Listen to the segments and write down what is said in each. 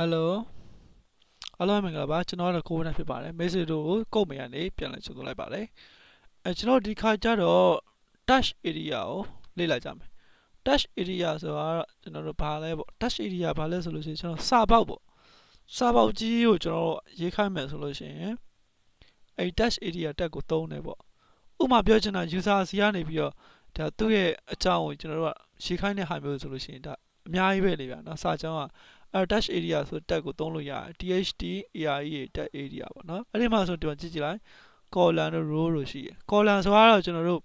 Hello အားလုံးမင်္ဂလာပါကျွန်တော်ကတော့ကိုဝနဖြစ်ပါတယ် message တို့ကိုကုတ်မေကနေပြန်လည်ချုပ်သွင်းလိုက်ပါတယ်အဲကျွန်တော်ဒီခါကျတော့ touch area ကိုလေ့လာကြမယ် touch area ဆိုတာကျွန်တော်တို့ဘာလဲပေါ့ touch area ဘာလဲဆိုလို့ရှိရင်ကျွန်တော်စာပေါက်ပေါ့စာပေါက်ကြီးကိုကျွန်တော်ရေးခိုင်းမယ်ဆိုလို့ရှိရင်အဲ touch area တက်ကိုသုံးတယ်ပေါ့ဥပမာပြောချင်တာ user စီကနေပြီးတော့ဒါသူ့ရဲ့အကြောင်းကိုကျွန်တော်တို့ကရေးခိုင်းတဲ့ဟာမျိုးဆိုလို့ရှိရင်ဒါအများကြီးပဲလေဗျာနော်စာကြောင်းက အဲ touch area ဆိုတက်ကိုသုံးလို့ရတယ် THT ARE တက် area ပေါ့နော်အဲ့ဒီမှာဆိုဒီမှာကြည့်ကြည့်လိုက် column တို့ row တို့ရှိတယ် column ဆိုတော့ကျွန်တော်တို့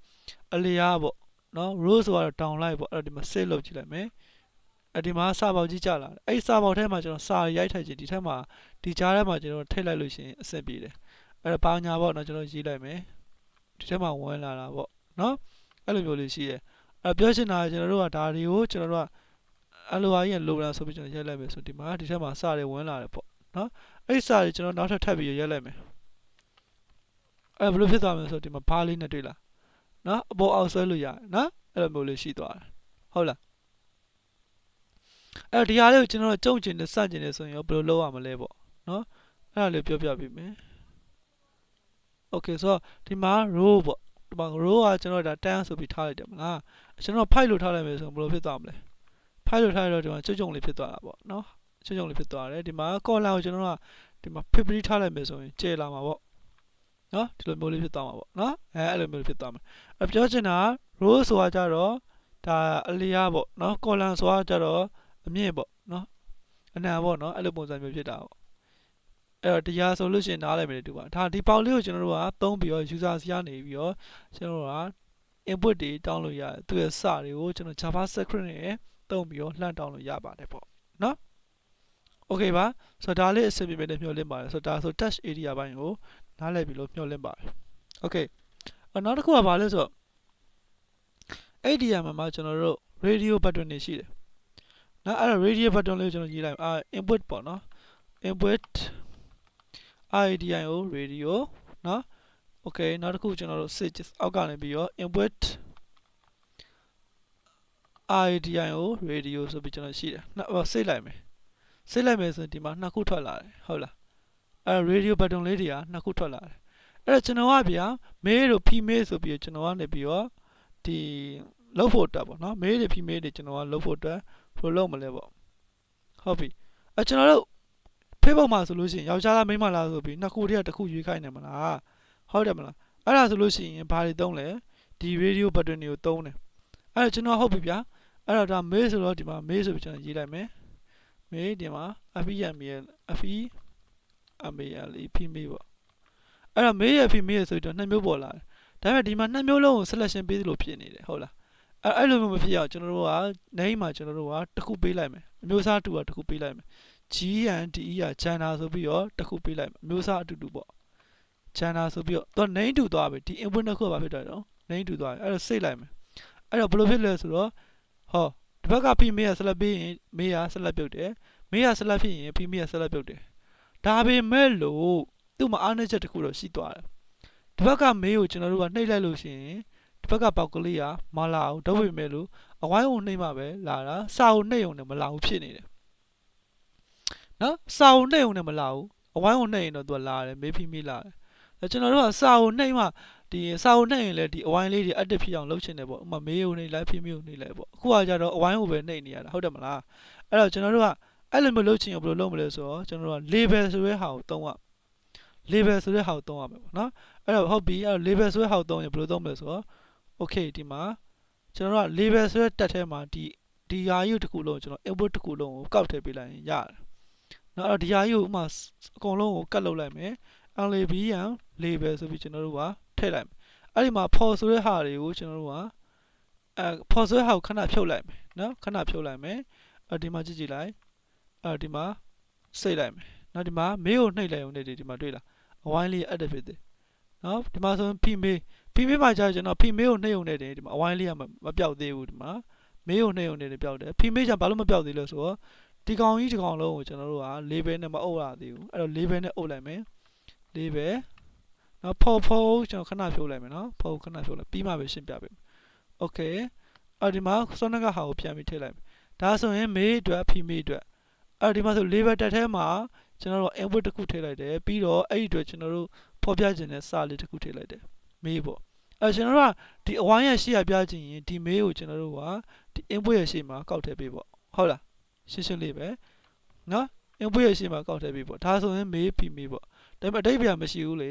အလျားပေါ့နော် row ဆိုတော့ down လိုက်ပေါ့အဲ့ဒီမှာ save လုပ်ကြည့်လိုက်မယ်အဲ့ဒီမှာစာပေါက်ကြီးကြလာတယ်အဲ့စာပေါက်ထဲမှာကျွန်တော်စာရိုက်ထိုက်ခြင်းဒီထက်မှာဒီကြားထဲမှာကျွန်တော်ထည့်လိုက်လို့ရှိရင်အဆင်ပြေတယ်အဲ့ဒါဘာညာပေါ့နော်ကျွန်တော်ရေးလိုက်မယ်ဒီထက်မှာဝင်လာတာပေါ့နော်အဲ့လိုမျိုးလေးရှိတယ်အဲ့ပြောချင်တာကကျွန်တော်တို့ကဒါတွေကိုကျွန်တော်တို့က အလိုအားကြီးလိုလားဆိုပြီးကျွန်တော်ရိုက်လိုက်မယ်ဆိုဒီမှာဒီထက်မှာစာတွေဝင်လာတယ်ပေါ့နော်အဲ့ဒီစာတွေကျွန်တော်နောက်ထပ်ထပ်ပြီးရိုက်လိုက်မယ်အဲ့ဘယ်လိုဖြစ်သွားမလဲဆိုဒီမှာဘားလေးနဲ့တွေ့လားနော်အပေါ်အောက်ဆွဲလို့ရတယ်နော်အဲ့လိုမျိုးလေးရှိသွားတယ်ဟုတ်လားအဲ့ဒီဟာလေးကိုကျွန်တော်ကြုံကျင်နေစကျင်နေဆိုရင်ရောဘယ်လိုလုပ်ရမလဲပေါ့နော်အဲ့ဒါလေးပြောပြပေးမယ် Okay ဆိုတော့ဒီမှာ row ပေါ့ဒီမှာ row ကကျွန်တော်ဒါတန်းဆိုပြီးထားလိုက်တယ်မလားကျွန်တော် file လို့ထားလိုက်မယ်ဆိုရင်ဘယ်လိုဖြစ်သွားမလဲ file လို့ထားရတော့ဒီမှာကျွတ်ကြုံလေးဖြစ်သွားတာပေါ့နော်ကျွတ်ကြုံလေးဖြစ်သွားတယ်ဒီမှာ column ကိုကျွန်တော်ကဒီမှာ fifty ထားလိုက်မယ်ဆိုရင်ကျဲလာမှာပေါ့နော်ဒီလိုမျိုးလေးဖြစ်သွားမှာပေါ့နော်အဲအဲ့လိုမျိုးလေးဖြစ်သွားမှာအပြောချင်တာ row ဆိုတာကြတော့ဒါအလျားပေါ့နော် column ဆိုတာကြတော့အမြင့်ပေါ့နော်အနံပေါ့နော်အဲ့လိုပုံစံမျိုးဖြစ်တာပေါ့အဲ့တော့တရားဆိုလို့ရှိရင်နားလည်မယ်တူပါဒါဒီပေါက်လေးကိုကျွန်တော်တို့ကသုံးပြီးတော့ user စီကနေပြီးတော့ကျွန်တော်တို့က input တွေတောင်းလို့ရတယ်သူရဲ့စတွေကိုကျွန်တော် javascript နဲ့ တုံးပြီးတော့လှမ်းတောင်းလို့ရပါတယ်ပေါ့နော် okay ပါဆိုတော့ဒါလေးအဆင်ပြေမယ်မျှော်လင့်ပါတယ်ဆိုတော့ဒါဆို touch area ဘိုင်းကိုနားလည်ပြီလို့မျှော်လင့်ပါတယ် okay နောက်တစ်ခုကဘာလဲဆိုတော့အဲ့ဒီမှာမှာကျွန်တော်တို့ radio button တွေရှိတယ်နော်အဲ့ဒါ radio button လေးကိုကျွန်တော်ရေးလိုက်အာ input ပေါ့နော် input IDIO radio နော် okay နောက်တစ်ခုကျွန်တော်တို့ switch အောက်ကနေပြီးတော့ input IDIO radio ဆိုပြီးကျွန်တော်ရှိတယ်။နော်စိတ်လိုက်မယ်။စိတ်လိုက်မယ်ဆိုရင်ဒီမှာနှစ်ခုထွက်လာတယ်ဟုတ်လား။အဲ radio button လေးတွေကနှစ်ခုထွက်လာတယ်။အဲ့တော့ကျွန်တော်ကဗျာ male တို့ female ဆိုပြီးကျွန်တော်ကနေပြီးတော့ဒီလုတ်ဖို့တက်ပေါ့နော် male တွေ female တွေကျွန်တော်ကလုတ်ဖို့တက်ဘယ်လိုလုပ်မလဲပေါ့။ဟုတ်ပြီ။အဲကျွန်တော်တို့ Facebook မှာဆိုလို့ရှိရင်ယောက်ျားလားမိန်းမလားဆိုပြီးနှစ်ခုတည်းတစ်ခုရွေးခိုင်းနေမလား။ဟုတ်တယ်မလား။အဲ့ဒါဆိုလို့ရှိရင်ဘာတွေသုံးလဲဒီ radio button တွေကိုသုံးတယ်။အဲ့တော့ကျွန်တော်ဟုတ်ပြီဗျာ။ အဲ့တော့ဒါမေးဆိုတော့ဒီမှာမေးဆိုပြီးကျွန်တော်ရေးလိုက်မယ်မေးဒီမှာ FEML FE MAL female ပေါ့အဲ့တော့မေးရ female ဆိုပြီးတော့နှစ်မျိုးပေါ်လာတယ်ဒါပေမဲ့ဒီမှာနှစ်မျိုးလုံးကို selection ပေးသလိုဖြစ်နေတယ်ဟုတ်လားအဲ့အဲ့လိုမျိုးမဖြစ်အောင်ကျွန်တော်တို့က name မှာကျွန်တော်တို့ကတစ်ခုပေးလိုက်မယ်အမျိုးအစားတူကတစ်ခုပေးလိုက်မယ် GNDE က gender ဆိုပြီးတော့တစ်ခုပေးလိုက်မယ်အမျိုးအစားအတူတူပေါ့ gender ဆိုပြီးတော့သူ name တူသွားပြီဒီ input တစ်ခုကဘာဖြစ်သွားလဲတော့ name တူသွားပြီအဲ့တော့စိတ်လိုက်မယ်အဲ့တော့ဘယ်လိုဖြစ်လဲဆိုတော့ ဟောဒီဘက်ကဖီမေးကဆက်လက်ပေးရင်မေးကဆက်လက်ပြုတ်တယ်မေးကဆက်လက်ဖြစ်ရင်ဖီမေးကဆက်လက်ပြုတ်တယ်ဒါပေမဲ့လို့သူ့မှာအားနည်းချက်တစ်ခုတော့ရှိသွားတယ်ဒီဘက်ကမေးကိုကျွန်တော်တို့ကနှိပ်လိုက်လို့ရှိရင်ဒီဘက်ကပေါက်ကလေးကမလာဘူးတော့ပေမဲ့လို့အဝိုင်းကိုနှိပ်မှပဲလာတာစာကိုနှိပ်ုံနဲ့မလာဘူးဖြစ်နေတယ်နော်စာကိုနှိပ်ုံနဲ့မလာဘူးအဝိုင်းကိုနှိပ်ရင်တော့သူကလာတယ်မေးဖီမေးလာတယ်ကျွန်တော်တို့ကစာကိုနှိပ်မှ ဒီစာအုပ်နှိပ်ရင်လည်းဒီအဝိုင်းလေးတွေ active ဖြစ်အောင်လုပ်ချင်တယ်ပေါ့ဥပမာမေးုံနေလိုက်ဖြစ်မျိုးနေလိုက်ပေါ့အခုကကြတော့အဝိုင်းကိုပဲနှိပ်နေရတာဟုတ်တယ်မလားအဲ့တော့ကျွန်တော်တို့ကအဲ့လိုမျိုးလုပ်ချင်ရင်ဘယ်လိုလုပ်မလဲဆိုတော့ကျွန်တော်တို့က label ဆိုတဲ့ဟာကိုသုံးရ label ဆိုတဲ့ဟာကိုသုံးရမယ်ပေါ့နော်အဲ့တော့ဟုတ်ပြီအဲ့တော့ label ဆိုတဲ့ဟာကိုသုံးရင်ဘယ်လိုသုံးမလဲဆိုတော့ okay ဒီမှာကျွန်တော်တို့က label ဆိုတဲ့တက်ထဲမှာဒီဒီဟာယူတစ်ခုလုံးကျွန်တော် input တစ်ခုလုံးကိုကောက်ထည့်ပေးလိုက်ရင်ရတယ်နော်အဲ့တော့ဒီဟာယူဥမာအကုန်လုံးကိုကတ်လုပ်လိုက်မယ် LABN label ဆိုပြီးကျွန်တော်တို့က ထည့်လိုက်မယ်အဲ့ဒီမှာ for ဆိုတဲ့ဟာတွေကိုကျွန်တော်တို့ကအဲ for ဆိုတဲ့ဟာကိုခဏဖြုတ်လိုက်မယ်နော်ခဏဖြုတ်လိုက်မယ်အဲ့ဒီမှာကြည့်ကြည့်လိုက်အဲ့ဒီမှာစိတ်လိုက်မယ်နော်ဒီမှာမေးကိုနှိပ်လိုက်အောင်နေဒီမှာတွေ့လားအဝိုင်းလေး active ဖြစ်တယ်နော်ဒီမှာဆိုရင် p မေး p မေးမှာကြာကျွန်တော် p မေးကိုနှိပ်အောင်နေတယ်ဒီမှာအဝိုင်းလေးကမပြောက်သေးဘူးဒီမှာမေးကိုနှိပ်အောင်နေတယ်ပြောက်တယ် p မေးချာဘာလို့မပြောက်သေးလဲဆိုတော့ဒီကောင်ကြီးဒီကောင်လုံးကိုကျွန်တော်တို့က label နဲ့မအုပ်ရသေးဘူးအဲ့တော့ label နဲ့အုပ်လိုက်မယ် label နော်ဖော်ဖော်ကျွန်တော်ခဏဖြုတ်လိုက်မယ်နော်ဖော်ခဏဖြုတ်လိုက်ပြီးမှပဲရှင်းပြပေးမယ်โอเคအော်ဒီမှာစောနကဟာကိုပြန်ပြီးထည့်လိုက်မယ်ဒါဆိုရင်မေးအတွက်ဖီမေးအတွက် အဲ့တော့ဒီမှာဆို label တက်ထဲမှာကျွန်တော်တို့ input တစ်ခုထည့်လိုက်တယ်ပြီးတော့အဲ့ဒီအတွက်ကျွန်တော်တို့ဖော်ပြခြင်းနဲ့စာလေးတစ်ခုထည့်လိုက်တယ်မေးပေါ့အဲ့ကျွန်တော်တို့ကဒီအဝိုင်းရဲ့ရှေ့ရပြခြင်းရင်ဒီမေးကိုကျွန်တော်တို့ကဒီ input ရဲ့ရှေ့မှာကောက်ထည့်ပေးပေါ့ဟုတ်လားရှင်းရှင်းလေးပဲနော် input ရဲ့ရှေ့မှာကောက်ထည့်ပေးပေါ့ဒါဆိုရင်မေးပြီးမေးပေါ့ဒါပေမဲ့အတိတ်ပြန်မရှိဘူးလေ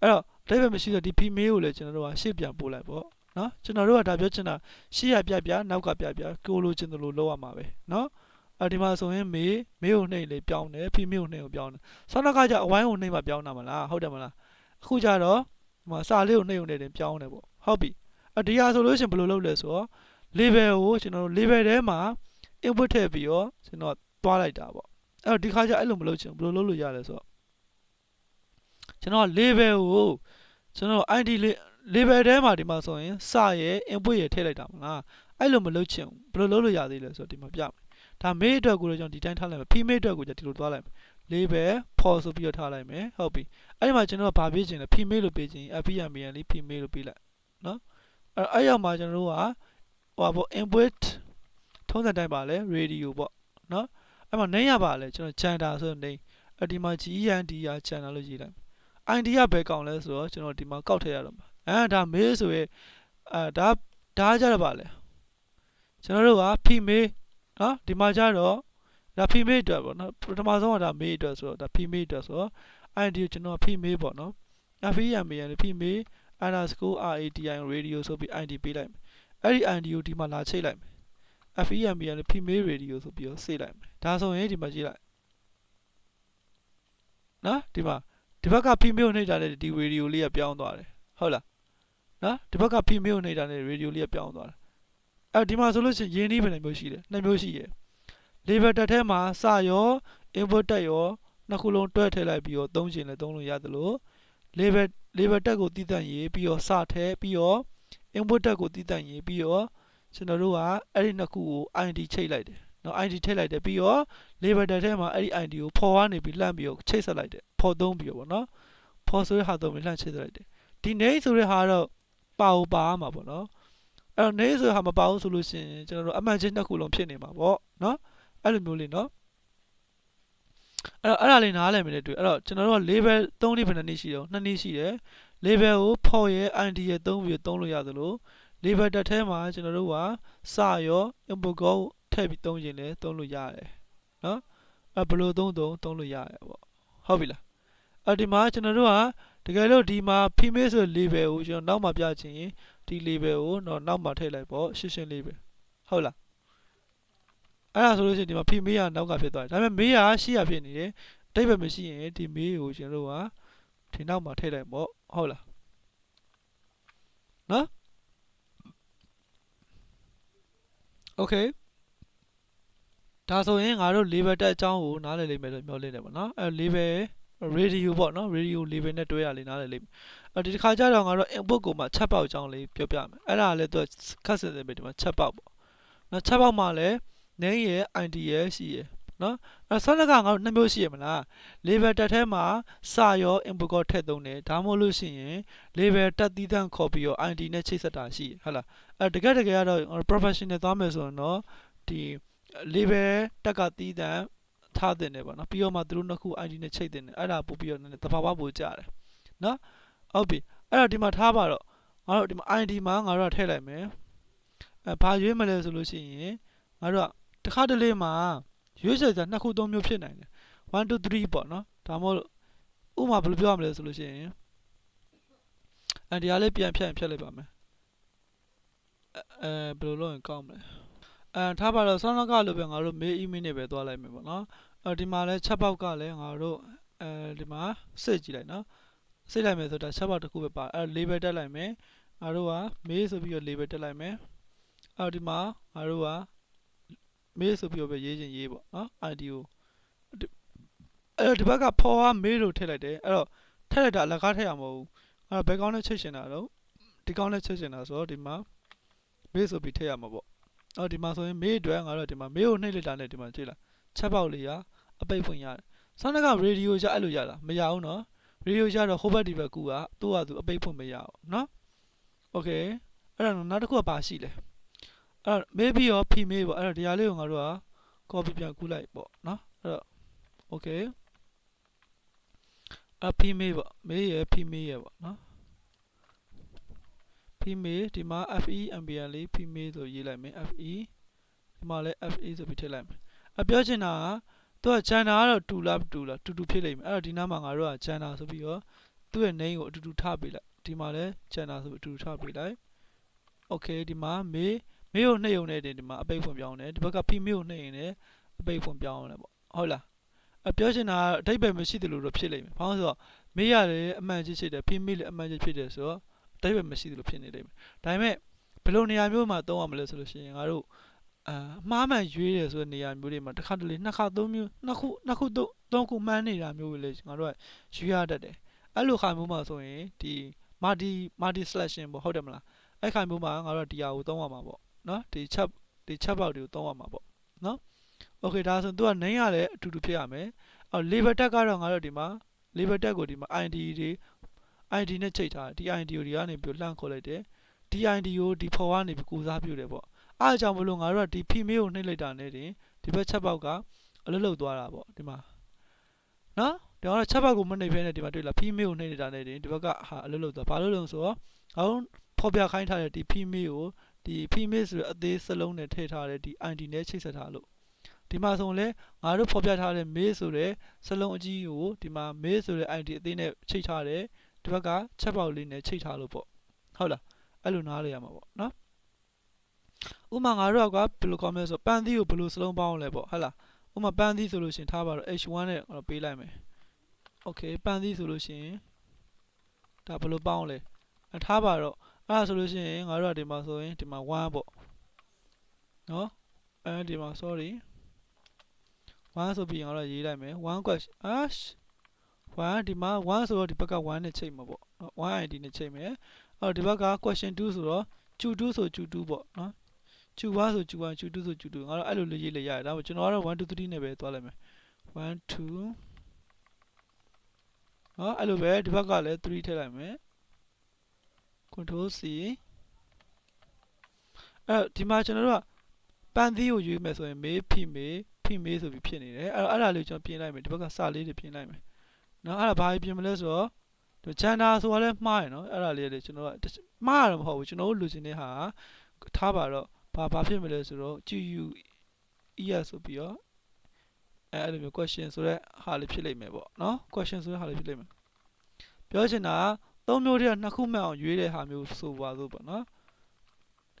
အဲ့တော့အတိတ်ပြန်မရှိတော့ဒီ p မေးကိုလည်းကျွန်တော်တို့ကရှေ့ပြန်ပို့လိုက်ပေါ့နော်ကျွန်တော်တို့ကဒါပြောချင်တာရှေ့ရပြပြနောက်ကပြပြကိုလိုချင်တယ်လို့လုပ်ရမှာပဲနော်အဲ့ဒီမှာဆိုရင်မေးမေးကိုနှိမ့်လေပြောင်းတယ် p မေးကိုနှိမ့်ကိုပြောင်းတယ်ဆောင်းနောက်ကကြအဝိုင်းကိုနှိမ့်မှပြောင်းတာမလားဟုတ်တယ်မလားအခုကြတော့ဒီမှာစာလေးကိုနှိမ့်ုံနဲ့တင်ပြောင်းတယ်ပေါ့ဟုတ်ပြီအဒီဟာဆိုလို့ရှိရင်ဘယ်လိုလုပ်လဲဆိုတော့ label ကိုကျွန်တော်တို့ label ထဲမှာ input ထည့်ပြီးတော့ကျွန်တော်တွားလိုက်တာပေါ့အဲ့တော့ဒီခါကျအဲ့လိုမလုပ်ချင်ဘယ်လိုလုပ်လို့ရလဲဆိုတော့ ကျွန်တော် label ကိုကျွန်တော် ID label ထဲမှာဒီမှာဆိုရင်စရဲ့ input ရဲ့ထည့်လိုက်တာမလားအဲ့လိုမလုပ်ချင်ဘယ်လိုလုပ်လို့ရသေးလဲဆိုတော့ဒီမှာပြမယ်ဒါမေးအတွက်ကိုလည်းကျွန်တော်ဒီတိုင်းထားလိုက်မယ် female အတွက်ကိုကျွန်တော်ဒီလိုတွားလိုက်မယ် label for ဆိုပြီးတော့ထားလိုက်မယ်ဟုတ်ပြီအဲ့ဒီမှာကျွန်တော်ကဘာပေးချင်လဲ female လို့ပေးချင် FPMN လေး female လို့ပေးလိုက်နော်အဲ့အဲ့ရောက်မှာကျွန်တော်တို့ကဟိုပါပေါ့ input ထုံးစံတိုင်းပါလဲ radio ပေါ့နော်အဲ့မှာ name ရပါလဲကျွန်တော် gender ဆိုတော့ name အဲ့ဒီမှာ GEND ရ gender လို့ရေးလိုက် ID ကဘယ်ကောင်လဲဆိုတော့ကျွန်တော်ဒီမှာကောက်ထည့်ရတော့မှာအဲဒါ male ဆိုရဲအဲဒါဒါကြတော့ပါလဲကျွန်တော်တို့က female နော်ဒီမှာကြတော့ဒါ female အတွက်ပေါ့နော်ပထမဆုံးကဒါ male အတွက်ဆိုတော့ဒါ female အတွက်ဆိုတော့ ID ကိုကျွန်တော် female ပေါ့နော် FEMA ရယ် female underscore RADI radio ဆိုပြီး ID ပေးလိုက်မယ်အဲ့ဒီ ID ကိုဒီမှာလာချိတ်လိုက်မယ် FEMA ရယ် female radio ဆိုပြီးတော့စေလိုက်မယ်ဒါဆိုရင်ဒီမှာကြည့်လိုက်နော်ဒီမှာ ဒီဘက်က female ကိုနှိပ်တာနဲ့ဒီ radio လေးကပြောင်းသွားတယ်ဟုတ်လားနော်ဒီဘက်က female ကိုနှိပ်တာနဲ့ radio လေးကပြောင်းသွားတယ်အဲ့ဒီမှာဆိုလို့ရှိရင်ရင်းနှီးဘယ်နှမျိုးရှိလဲနှစ်မျိုးရှိရယ် label တက်ထဲမှာစရော input တက်ရောနှစ်ခုလုံးတွဲထည့်လိုက်ပြီးတော့သုံးချင်လဲသုံးလို့ရတယ်လို့ label label တက်ကိုတည်တံ့ရေးပြီးတော့စထဲပြီးတော့ input တက်ကိုတည်တံ့ရေးပြီးတော့ကျွန်တော်တို့ကအဲ့ဒီနှစ်ခုကို ID ချိတ်လိုက်တယ် နော် ID ထည့်လိုက်တယ်ပြီးတော့ label တက်ထဲမှာအဲ့ဒီ ID ကိုဖော်ကနေပြီးလှမ်းပြီးတော့ချိတ်ဆက်လိုက်တယ်ဖော်သုံးပြီးတော့ဗောနော်ဖော်ဆိုတဲ့ဟာသုံးပြီးလှမ်းချိတ်ဆက်လိုက်တယ်ဒီ name ဆိုတဲ့ဟာတော့ပါ ਉ ပါမှာပေါ့နော်အဲ့တော့ name ဆိုတဲ့ဟာမပါဘူးဆိုလို့ရှိရင်ကျွန်တော်တို့အမှန်ချင်းနှစ်ခုလုံးဖြစ်နေမှာပေါ့နော်အဲ့လိုမျိုးလေးနော်အဲ့တော့အဲ့ဒါလေးနားလည်မယ်လေတွေ့အဲ့တော့ကျွန်တော်တို့က label 3နည်းဘယ်နှစ်နည်းရှိတော့2နည်းရှိတယ် label ကိုဖော်ရဲ့ ID ရဲ့သုံးပြီးသုံးလို့ရသလို label တက်ထဲမှာကျွန်တော်တို့ကစရော input ကို ထည့်ပြီးသုံးရင်လည်းသုံးလို့ရတယ်နော်အဲ့ဘယ်လိုသုံးသုံးသုံးလို့ရတယ်ပေါ့ဟုတ်ပြီလားအဲ့ဒီမှာကျွန်တော်တို့ကတကယ်လို့ဒီမှာ female ဆို label ကိုကျွန်တော်နောက်မှပြချင်ရင်ဒီ label ကိုတော့နောက်မှထည့်လိုက်ပေါ့ရှင်းရှင်းလေးပဲဟုတ်လားအဲ့ဒါဆိုလို့ရှိရင်ဒီမှာ female ကနောက်ကဖြစ်သွားတယ်ဒါပေမဲ့ male ကရှေ့ကဖြစ်နေတယ်အတိတ်ပဲမရှိရင်ဒီ male ကိုကျွန်တော်တို့ကဒီနောက်မှထည့်လိုက်ပေါ့ဟုတ်လားနော် okay ဒါဆိုရင်ငါတို့ label တက်အကြောင်းကိုနားလည်လိမ့်မယ်လို့မျှော်လင့်တယ်ပေါ့နော်အဲ label radio ပေါ့နော် radio label နဲ့တွဲရလေးနားလည်လိမ့်မယ်အဲဒီတစ်ခါကျတော့ငါတို့ input ကိုမှချက်ပေါက်အကြောင်းလေးပြောပြမယ်အဲ့ဒါလည်းသူခက်စင်စင်ပဲဒီမှာချက်ပေါက်ပေါ့နော်ချက်ပေါက်မှာလည်း name ရယ် id ရယ်ရှိရယ်နော်အဲဆောင်းကငါတို့နှစ်မျိုးရှိရမလား label တက်ထဲမှာစာရော input ကိုထည့်သုံးတယ်ဒါမှမဟုတ်လို့ရှိရင် label တက်သီးသန့်ခေါ်ပြီးတော့ id နဲ့ချိတ်ဆက်တာရှိရဟုတ်လားအဲတကယ်တကယ်ကတော့ professional သွားမယ်ဆိုရင်တော့ဒီ label တက်ကတီးတန်ထားတင်တယ်ပေါ့နော်ပြီးတော့မှသူတို့နှစ်ခု ID နဲ့ချိတ်တင်တယ်အဲ့ဒါပို့ပြီးတော့နည်းနည်းတဘာဝပို့ကြတယ်နော်ဟုတ်ပြီအဲ့တော့ဒီမှာထားပါတော့ငါတို့ဒီမှာ ID မှာငါတို့ကထည့်လိုက်မယ်အဲဘာရွေးမလဲဆိုလို့ရှိရင်ငါတို့ကတစ်ခါတလေမှာရွေးချယ်စရာနှစ်ခုသုံးမျိုးဖြစ်နိုင်တယ်1 2 3ပေါ့နော်ဒါမှမဟုတ်ဥမာဘယ်လိုပြောရမလဲဆိုလို့ရှိရင်အဲဒီအားလေးပြန်ဖြတ်ရင်ဖြတ်လိုက်ပါမယ်အဲဘယ်လိုလုပ်ရင်ကောင်းမလဲ အဲထားပါတော့ဆောင်းလောက်ကလို့ပဲငါတို့ mail email နဲ့ပဲသွားလိုက်မယ်ပေါ့နော်အဲဒီမှာလဲချက်ပေါက်ကလည်းငါတို့အဲဒီမှာစစ်ကြည့်လိုက်နော်စစ်လိုက်မယ်ဆိုတာချက်ပေါက်တစ်ခုပဲပါအဲ label တက်လိုက်မယ်ငါတို့က mail ဆိုပြီးတော့ label တက်လိုက်မယ်အဲဒီမှာငါတို့က mail ဆိုပြီးတော့ပဲရေးချင်ရေးပေါ့နော် ID ကိုအဲ့တော့ဒီဘက်က for က mail လို့ထည့်လိုက်တယ်အဲ့တော့ထည့်လိုက်တာအလကားထည့်ရမဟုတ်ဘူးအဲ့တော့ဘယ်ကောင်းနဲ့ချက်ရှင်တာတော့ဒီကောင်းနဲ့ချက်ရှင်တာဆိုတော့ဒီမှာ mail ဆိုပြီးထည့်ရမှာပေါ့ အော်ဒီမှာဆိုရင်မေးအတွက်ငါတို့ဒီမှာမေးကိုနှိပ်လိုက်တာနဲ့ဒီမှာကြည့်လားချက်ပေါက်လေးကအပိတ်ဖွင့်ရတယ်ဆောင်းကရေဒီယိုကြအဲ့လိုရလားမရဘူးနော်ရေဒီယိုကြတော့ဟိုဘက်ဒီဘက်ကူကသူ့ဟာသူအပိတ်ဖွင့်မရအောင်နော်โอเคအဲ့တော့နောက်တစ်ခုကဘာရှိလဲအဲ့တော့ maybe ရော female ပေါ့အဲ့တော့ဒီဟာလေးကိုငါတို့က copy ပြန်ကူးလိုက်ပေါ့နော် အဲ့တော့ okay အ female ပေါ့မေးရ female ရပေါ့နော် female ဒီမှာ fe ambient လေး female ဆိုရေးလိုက်မယ် fe ဒီမှာလည်း fa ဆိုပြီးထည့်လိုက်မယ်အပြောချင်တာကသူက gender ကတော့တူလားမတူလားတူတူဖြစ်လိမ့်မယ်အဲ့တော့ဒီနားမှာငါတို့က gender ဆိုပြီးတော့သူ့ရဲ့ name ကိုအတူတူထားပေးလိုက်ဒီမှာလည်း gender ဆိုပြီးအတူတူထားပေးလိုက် okay ဒီမှာမေးမေးကိုနှိပ်ရုံနဲ့တင်ဒီမှာအပိတ်ဖွင့်ပြောင်းတယ်ဒီဘက်က female ကိုနှိပ်ရင်လည်းအပိတ်ဖွင့်ပြောင်းတယ်ပေါ့ဟုတ်လားအပြောချင်တာကအဓိပ္ပာယ်မရှိသလိုတော့ဖြစ်လိမ့်မယ်ဘာလို့လဲဆိုတော့မေးရတယ်အမှန်ကြီးဖြစ်တယ် female လည်းအမှန်ကြီးဖြစ်တယ်ဆိုတော့ အဓိပ္ပာယ်မရှိသလိုဖြစ်နေလိမ့်မယ်ဒါပေမဲ့ဘယ်လိုနေရာမျိုးမှာသုံးရမလဲဆိုလို့ရှိရင်ငါတို့အာအမှားမှန်ရွေးတယ်ဆိုတဲ့နေရာမျိုးတွေမှာတစ်ခါတလေနှစ်ခါသုံးမျိုးနှစ်ခုနှစ်ခုသုံးသုံးခုမှန်းနေတာမျိုးတွေလေငါတို့ကရွေးရတတ်တယ်အဲ့လိုခါမျိုးမှာဆိုရင်ဒီ multi multi selection ပေါ့ဟုတ်တယ်မလားအဲ့ခါမျိုးမှာငါတို့ကဒီဟာကိုသုံးရမှာပေါ့နော်ဒီ chat ဒီ chat box တွေကိုသုံးရမှာပေါ့နော် okay ဒါဆိုသူက name ရတယ်အတူတူဖြစ်ရမယ်အော် label tag ကတော့ငါတို့ဒီမှာ label tag ကိုဒီမှာ id တွေ id နဲ့ချိန်ထားတယ်ဒီ id ကိုဒီကနေပြီးလှမ်းခေါ်လိုက်တယ်ဒီ id ကိုဒီ for ကနေပြီးကိုစားပြုတယ်ပေါ့အားကြောင့်မလို့ငါတို့ကဒီ female ကိုနှိပ်လိုက်တာနဲ့တင်ဒီဘက် chat box ကအလွတ်လွတ်သွားတာပေါ့ဒီမှာနော်ဒီကတော့ chat box ကိုမနှိပ်ဖဲနဲ့ဒီမှာတွေ့လား female ကိုနှိပ်နေတာနဲ့တင်ဒီဘက်ကဟာအလွတ်လွတ်သွားဘာလို့လဲဆိုတော့အောင်ဖော်ပြခိုင်းထားတဲ့ဒီ female ကိုဒီ female ဆိုတဲ့အသေးစလုံးနဲ့ထည့်ထားတဲ့ဒီ id နဲ့ချိတ်ဆက်ထားလို့ဒီမှာဆိုရင်လေငါတို့ဖော်ပြထားတဲ့ mail ဆိုတဲ့စလုံးအကြီးကိုဒီမှာ mail ဆိုတဲ့ id အသေးနဲ့ချိတ်ထားတယ် ဒီဘက်က chat box လေးနဲ့ချိတ်ထားလို့ပေါ့ဟုတ်လားအဲ့လိုနားလေရမှာပေါ့နော်ဥမာငါတို့ကဘယ်လိုခေါ်မလဲဆိုပန်းသီးကိုဘယ်လိုစလုံးပေါင်းလဲပေါ့ဟုတ်လားဥမာပန်းသီးဆိုလို့ရှရင်ထားပါတော့ h1 နဲ့ငါတို့ပေးလိုက်မယ် okay ပန်းသီးဆိုလို့ရှရင်ဒါဘယ်လိုပေါင်းလဲအထားပါတော့အဲ့ဒါဆိုလို့ရှရင်ငါတို့ကဒီမှာဆိုရင်ဒီမှာ1ပေါ့နော်အဲဒီမှာ sorry 1ဆိုပြီးငါတို့ရေးလိုက်မယ်1 question အာ 1ဒီမှာ1ဆိုတော့ဒီဘက်က1နဲ့ချိန်မှာပေါ့နော်1 id နဲ့ချိန်မယ်အဲ့တော့ဒီဘက်က question 2ဆိုတော့ chu 2ဆို chu 2ပေါ့နော် chu 1ဆို chu 1 chu 2ဆို chu 2ငါတို့အဲ့လိုလေးရေးလိုက်ရတယ်ဒါပေမဲ့ကျွန်တော်ကတော့1 2 3နဲ့ပဲသွားလိုက်မယ်1 2နော်အဲ့လိုပဲဒီဘက်ကလည်း3ထည့်လိုက်မယ် control c အဲ့ဒီမှာကျွန်တော်တို့ကပန်းသီးကိုရွေးမယ်ဆိုရင်မေးဖိမေးဖိမေးဆိုပြီးဖြစ်နေတယ်အဲ့တော့အဲ့ဒါလေးကိုကျွန်တော်ပြင်လိုက်မယ်ဒီဘက်ကစာလေးတွေပြင်လိုက်မယ် နော်အဲ့ဒါဘာပြင်မလဲဆိုတော့ဒီဂျန်နာဆိုတာလည်းမှားရနော်အဲ့ဒါလေးတွေကျွန်တော်ကမှားရတော့မဟုတ်ဘူးကျွန်တော်တို့လူချင်တဲ့ဟာထားပါတော့ဘာဘာဖြစ်မလဲဆိုတော့ GU ES ဆိုပြီးတော့အဲ့အဲ့လိုမျိုး question ဆိုတဲ့ဟာလေးဖြစ်လိမ့်မယ်ပေါ့နော် question ဆိုတဲ့ဟာလေးဖြစ်လိမ့်မယ်ပြောချင်တာသုံးမျိုးတည်းကနှစ်ခုမှန်အောင်ရွေးတဲ့ဟာမျိုးဆိုပါစို့ပေါ့နော်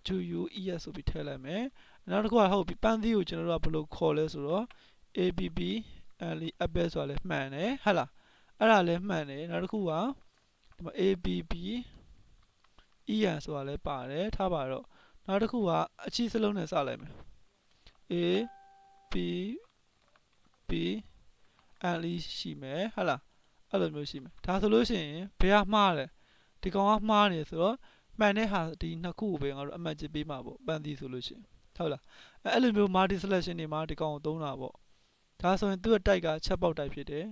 GU ES ဆိုပြီးထည့်လိုက်မယ်နောက်တစ်ခုကဟုတ်ပြီပန်းသီးကိုကျွန်တော်တို့ကဘယ်လိုခေါ်လဲဆိုတော့ ABB အဲ့လီ apple ဆိုတာလည်းမှန်တယ်ဟုတ်လား အဲ့ဒါလည်းမှန်တယ်နောက်တစ်ခုကဒီမှာ ABB EN ဆိုတာလည်းပါတယ်ထားပါတော့နောက်တစ်ခုကအချီစလုံးနဲ့စလိုက်မယ် A B B L E ရှိမယ်ဟုတ်လားအဲ့လိုမျိုးရှိမယ်ဒါဆိုလို့ရှိရင်ဘယ်ကမှားလဲဒီကောင်ကမှားနေဆိုတော့မှန်တဲ့ဟာဒီနှစ်ခုကိုပဲငါတို့အမှတ်ချပေးမှာပေါ့ပန်းသီးဆိုလို့ရှိရင်ဟုတ်လားအဲ့အဲ့လိုမျိုး multi selection တွေမှာဒီကောင်ကိုသုံးတာပေါ့ဒါဆိုရင်သူ့ရဲ့ type ကချက်ပေါက် type ဖြစ်တယ်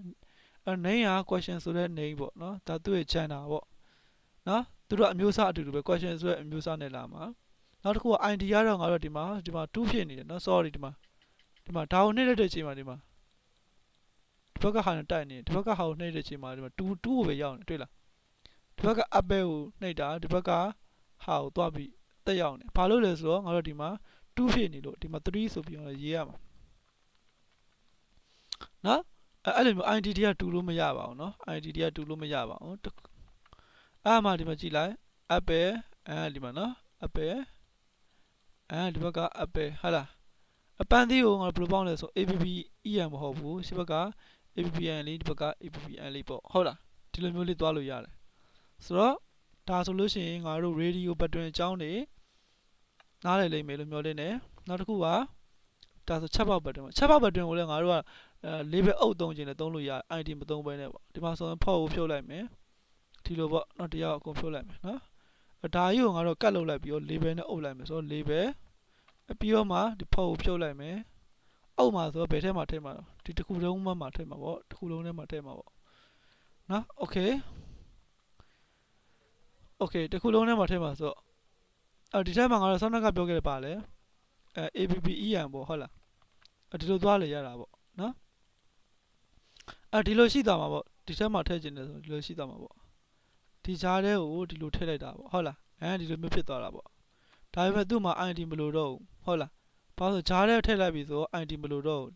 အဲ့ name က question ဆိုတဲ့ name ပေါ့နော်ဒါသူ့ရဲ့ gender ပေါ့နော်သူတို့အမျိုးအစားအတူတူပဲ question ဆိုတဲ့အမျိုးအစားနဲ့လာမှာနောက်တစ်ခုက ID ကတော့ငါတို့ဒီမှာဒီမှာ2ဖြစ်နေတယ်နော် sorry ဒီမှာဒီမှာဒါကိုနှိမ့်လိုက်တဲ့အချိန်မှာဒီမှာဒီဘက်ကဟာနဲ့တိုက်နေဒီဘက်ကဟာကိုနှိမ့်တဲ့အချိန်မှာဒီမှာ2 2ကိုပဲရောက်နေတွေ့လားဒီဘက်က apple ကိုနှိမ့်တာဒီဘက်ကဟာကိုသွားပြီးတက်ရောက်နေဘာလို့လဲဆိုတော့ငါတို့ဒီမှာ2ဖြစ်နေလို့ဒီမှာ3ဆိုပြီးတော့ရေးရမှာနော် အဲ့အဲ့လိုမျိုး ID တွေကတူလို့မရပါဘူးเนาะ ID တွေကတူလို့မရပါဘူးအဲ့မှာဒီမှာကြည့်လိုက် apple အဲဒီမှာเนาะ apple အဲဒီဘက်က apple ဟာလားအပန်းသီးကိုငါဘယ်လိုပေါင်းလဲဆို abb en မဟုတ်ဘူးဒီဘက်က abbn လေးဒီဘက်က abbn လေးပေါ့ဟုတ်လားဒီလိုမျိုးလေးသွားလို့ရတယ်ဆိုတော့ဒါဆိုလို့ရှိရင်ငါတို့ radio button အကြောင်းနေနားလည်လိမ့်မယ်လို့မျှော်လင့်တယ်နောက်တစ်ခုကဒါဆို chat box button ပေါ့ chat box button ကိုလည်းငါတို့က အဲ label အုပ်သုံးခြင်းနဲ့သုံးလို့ရ ID မသုံးဘဲနဲ့ပေါ့ဒီမှာဆိုရင် port ကိုဖြုတ်လိုက်မယ်ဒီလိုပေါ့နောက်တရားအကုန်ဖြုတ်လိုက်မယ်နော်ဒါကြီးကိုငါတို့ကတ်လုပ်လိုက်ပြီးတော့ label နဲ့အုပ်လိုက်မယ်ဆိုတော့ label ပြီးတော့မှဒီ port ကိုဖြုတ်လိုက်မယ်အုပ်မှာဆိုတော့ဘယ်ထဲမှာထည့်မှာဒီတစ်ခုလုံးမှမှာထည့်မှာပေါ့တစ်ခုလုံးထဲမှာထည့်မှာပေါ့နော် okay okay တစ်ခုလုံးထဲမှာထည့်မှာဆိုတော့အဲဒီထဲမှာငါတို့ဆောင်းနှက်ကပြောခဲ့တယ်ပါလေအဲ ABBEN ပေါ့ဟုတ်လားအဲဒီလိုသွားလေရတာပေါ့နော် အာဒီလိုရှိသွားမှာပေါ့ဒီထဲမှာထည့်ခြင်းတယ်ဆိုဒီလိုရှိသွားမှာပေါ့ဒီကြားထဲကိုဒီလိုထည့်လိုက်တာပေါ့ဟုတ်လားအဲဒီလိုမျိုးဖြစ်သွားတာပေါ့ဒါပေမဲ့သူ့မှာ ID မလို့တော့ဘူးဟုတ်လားဘာလို့လဲဆိုကြားထဲထည့်လိုက်ပြီဆိုတော့ ID မလို့တော့ဘူး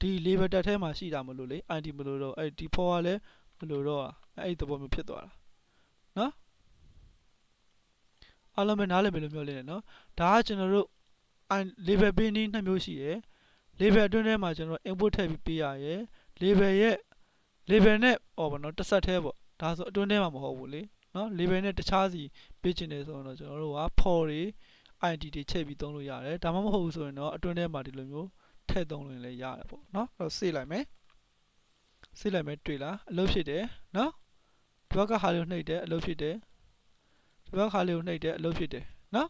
ဒီ label တက်ထဲမှာရှိတာမလို့လေ ID မလို့တော့အဲ့ဒီ for ကလည်းမလို့တော့อ่ะအဲ့ဒီသဘောမျိုးဖြစ်သွားတာနော်အားလုံးပဲနားလည်ပြီလို့ပြောလေးတယ်နော်ဒါကကျွန်တော်တို့ I- label ပေးနည်းနှစ်မျိုးရှိရယ် label အတွင်းထဲမှာကျွန်တော်တို့ input ထည့်ပြီးပေးရရယ် label ရဲ့ label နဲ့ဟောပါတော့တစ်ဆက်တည်းပေါ့ဒါဆိုအတွင်းထဲမှာမဟုတ်ဘူးလေနော် label နဲ့တခြားစီပေးချင်တယ်ဆိုတော့ကျွန်တော်တို့က for တွေ ID တွေချိန်ပြီးသုံးလို့ရတယ်ဒါမှမဟုတ်ဘူးဆိုရင်တော့အတွင်းထဲမှာဒီလိုမျိုးထည့်သုံးလို့လည်းရတယ်ပေါ့နော်အဲ့တော့စေးလိုက်မယ်စေးလိုက်မယ်တွေ့လားအလုပ်ဖြစ်တယ်နော်ဒီဘက်ကဟာလေးကိုနှိပ်တယ်အလုပ်ဖြစ်တယ်ဒီဘက်ဟာလေးကိုနှိပ်တယ်အလုပ်ဖြစ်တယ်နော်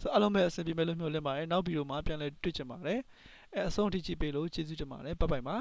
ဆိုအားလုံးပဲအဆင်ပြေမယ်လို့မျှော်လင့်ပါတယ်နောက်ဗီဒီယိုမှာပြန်လည်တွေ့ကြပါမယ်အဲအဆုံးထိကြည့်ပေးလို့ကျေးဇူးတင်ပါတယ်ဘိုင်ဘိုင်ပါ